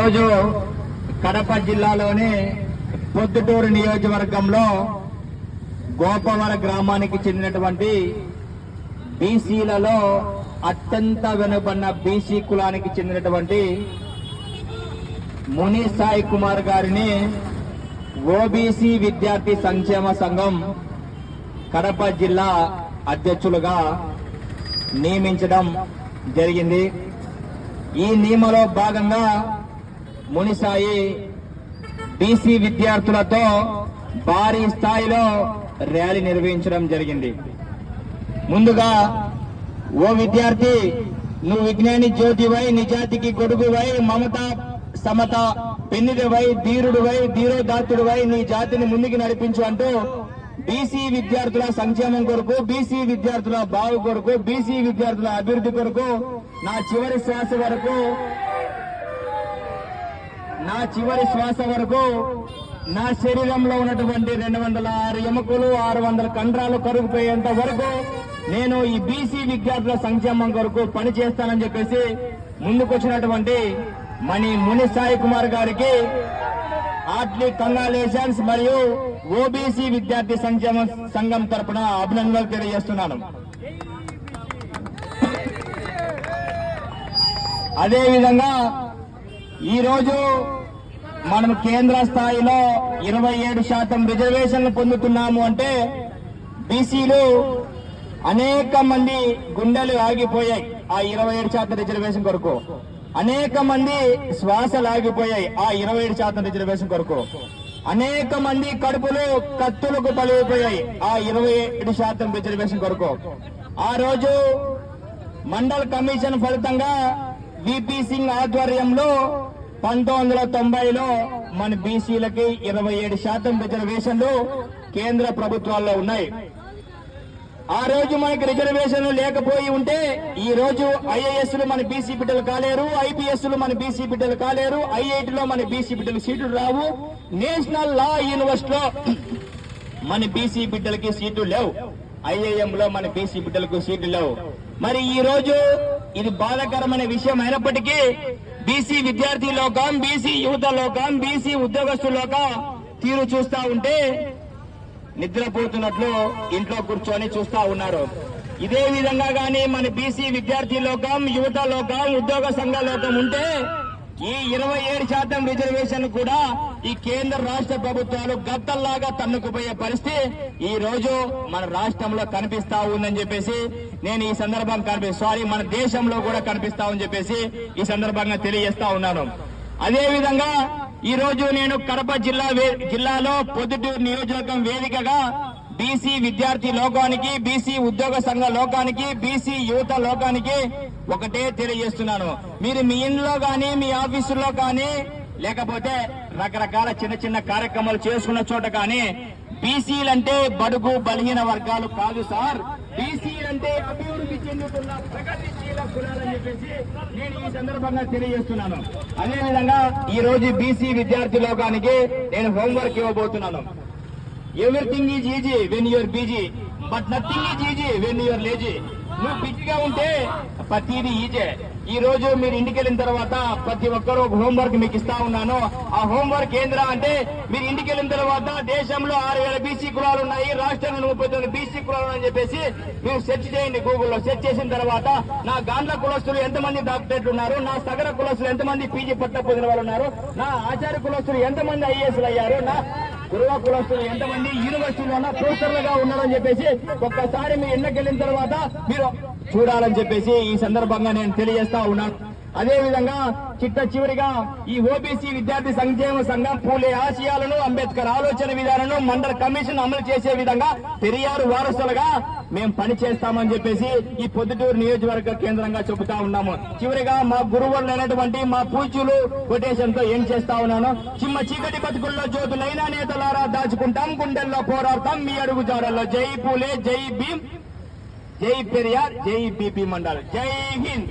రోజు కడప జిల్లాలోని పొద్దుటూరు నియోజకవర్గంలో గోపవర గ్రామానికి చెందినటువంటి బీసీలలో అత్యంత వెనుబడిన బీసీ కులానికి చెందినటువంటి ముని సాయి కుమార్ గారిని ఓబీసీ విద్యార్థి సంక్షేమ సంఘం కడప జిల్లా అధ్యక్షులుగా నియమించడం జరిగింది. ఈ నియమలో భాగంగా మునిసాయి బీసీ విద్యార్థులతో భారీ స్థాయిలో ర్యాలీ నిర్వహించడం జరిగింది. ముందుగా ఓ విద్యార్థి నువ్వు విజ్ఞాని జ్యోతివై నిజాతికి గొడుగువై మమత సమత పెన్నిదివై ధీరుడువై ధీరోదాత్తుడువై నీ జాతిని ముందుకు నడిపించు అంటూ బీసీ విద్యార్థుల సంక్షేమం కొరకు బీసీ విద్యార్థుల బావు కొరకు బీసీ విద్యార్థుల అభివృద్ధి కొరకు నా చివరి శ్వాస వరకు నా చివరి శ్వాస వరకు నా శరీరంలో ఉన్నటువంటి రెండు వందల ఆరు ఎముకలు ఆరు వందల కండరాలు కరుగుపోయేంత వరకు నేను ఈ బీసీ విద్యార్థుల సంక్షేమం కొరకు పని చేస్తానని చెప్పేసి ముందుకొచ్చినటువంటి మణి ముని సాయి కుమార్ గారికి హార్ట్లీ కంగ్రాలేషన్స్ మరియు ఓబీసీ విద్యార్థి సంక్షేమ సంఘం తరపున అభినందనలు తెలియజేస్తున్నాను. అదేవిధంగా ఈరోజు మనం కేంద్ర స్థాయిలో ఇరవై ఏడు శాతం రిజర్వేషన్లు పొందుతున్నాము అంటే బీసీలు అనేక మంది గుండెలు ఆగిపోయాయి ఆ ఇరవై ఏడు శాతం రిజర్వేషన్ కొరకు. అనేక మంది శ్వాసలు ఆగిపోయాయి ఆ ఇరవై ఏడు శాతం రిజర్వేషన్ కొరకు. అనేక మంది కడుపులు కత్తులకు బలైపోయాయి ఆ ఇరవై ఏడు శాతం రిజర్వేషన్ కొరకు. ఆ రోజు మండల్ కమిషన్ ఫలితంగా విపి సింగ్ ఆధ్వర్యంలో పంతొమ్మిది వందల తొంభైలో మన బీసీలకి ఇరవై ఏడు శాతం రిజర్వేషన్లు కేంద్ర ప్రభుత్వాల్లో ఉన్నాయి. ఆ రోజు మనకి రిజర్వేషన్లు లేకపోయి ఉంటే ఈ రోజు ఐఏఎస్లు మన బీసీ బిడ్డలు కాలేరు ఐపీఎస్లు మన బీసీ బిడ్డలు కాలేరు ఐఐటిలో మన బీసీ బిడ్డలు సీట్లు రావు నేషనల్ లా యూనివర్సిటీలో మన బీసీ బిడ్డలకి సీట్లు లేవు ఐఏఎంలో మన బీసీ బిడ్డలకు సీట్లు లేవు. మరి ఈ రోజు ఇది బాధాకరమైన విషయం అయినప్పటికీ బీసీ విద్యార్థి లోకం బీసీ యువత లోకం బీసీ ఉద్యోగస్తుల లోకం తీరు చూస్తా ఉంటే నిద్రపోతున్నట్లు ఇంట్లో కూర్చొని చూస్తా ఉన్నారు. ఇదే విధంగా గాని మన బీసీ విద్యార్థి లోకం యువత లోకం ఉద్యోగ సంఘ లోకం ఉంటే ఈ ఇరవై ఏడు శాతం రిజర్వేషన్ కూడా ఈ కేంద్ర రాష్ట్ర ప్రభుత్వాలు గద్దల్లాగా తన్నుకుపోయే పరిస్థితి ఈ రోజు మన రాష్ట్రంలో కనిపిస్తా ఉందని చెప్పేసి నేను ఈ సందర్భంగా కనిపి సారీ మన దేశంలో కూడా కనిపిస్తా అని చెప్పేసి ఈ సందర్భంగా తెలియజేస్తా ఉన్నాను. అదే విధంగా ఈ రోజు నేను కడప జిల్లా వే- జిల్లాలో పొద్దుటూరు నియోజకవర్గం వేదికగా బీసీ విద్యార్థి లోకానికి బీసీ ఉద్యోగ సంఘ లోకానికి బీసీ యువత లోకానికి ఒకటే తెలియజేస్తున్నాను. మీరు మీ ఇంట్లో కానీ మీ ఆఫీసులో కానీ లేకపోతే రకరకాల చిన్న చిన్న కార్యక్రమాలు చేసుకున్న చోట కానీ బీసీలంటే బడుగు బలహీన వర్గాలు కాదు సార్. బీసీలంటే అభివృద్ధి చెందుతున్న ప్రగతిశీల కులాలని చెప్పేసి నేను ఈ సందర్భంగా తెలియజేస్తున్నాను. అదేవిధంగా ఈ రోజు బీసీ విద్యార్థి లోకానికి నేను హోంవర్క్ ఇవ్వబోతున్నాను. Everything is easy when your busy but nothing is easy when your lazy నువ్వు బిజీగా ఉంటే ప్రతిదీ ఈజే. ఈ రోజు మీరు ఇంటికి వెళ్ళిన తర్వాత ప్రతి ఒక్కరూ ఒక హోంవర్క్ మీకు ఇస్తా ఉన్నాను. ఆ హోంవర్క్ ఏంద్రా అంటే మీరు ఇంటికి వెళ్ళిన తర్వాత దేశంలో ఆరు వేల బీసీ కులాలు ఉన్నాయి రాష్ట్రంలో ముప్పై తొమ్మిది బీసీ కులాలు అని చెప్పేసి మీరు సెర్చ్ చేయండి గూగుల్లో. సెర్చ్ చేసిన తర్వాత నా గాండ్ల కులస్తులు ఎంతమంది డాక్టరేట్లు ఉన్నారు నా సగర కులస్తులు ఎంతమంది పీజీ పట్ట పొందిన వాళ్ళు ఉన్నారు నా ఆచార్య కులస్తులు ఎంతమంది ఐఏఎస్లు అయ్యారు నా గురువ కులస్తులు ఎంతమంది యూనివర్సిటీలో ఉన్న ప్రొఫెసర్లుగా ఉన్నారని చెప్పేసి ఒక్కసారి మీ ఎండకెళ్ళిన వెళ్ళిన తర్వాత మీరు చూడాలని చెప్పేసి ఈ సందర్భంగా నేను తెలియజేస్తా ఉన్నాను. అదేవిధంగా చిట్ట చివరిగా ఈ ఓబీసీ విద్యార్థి సంక్షేమ సంఘం పూలే ఆశయాలను అంబేద్కర్ ఆలోచన విధానాలను మండల కమిషన్ అమలు చేసే విధంగా పెరియారు వారసులుగా మేము పని చేస్తామని చెప్పేసి ఈ పొద్దుటూరు నియోజకవర్గ కేంద్రంగా చెబుతా ఉన్నాము. చివరిగా మా గురువులు అయినటువంటి మా పూజ్యులు కొటేషన్తో ఏం చేస్తా ఉన్నాను చిమ్మ చీకటి బతుకుల్లో జ్యోతులైన నేతలారా దాచుకుంటాం గుండెల్లో పోరాడతాం మీ అడుగు జాడల్లో జై పూలే జై భీమ్ జై పెరియార్ జై బీపీ మండల్. జై హింద్.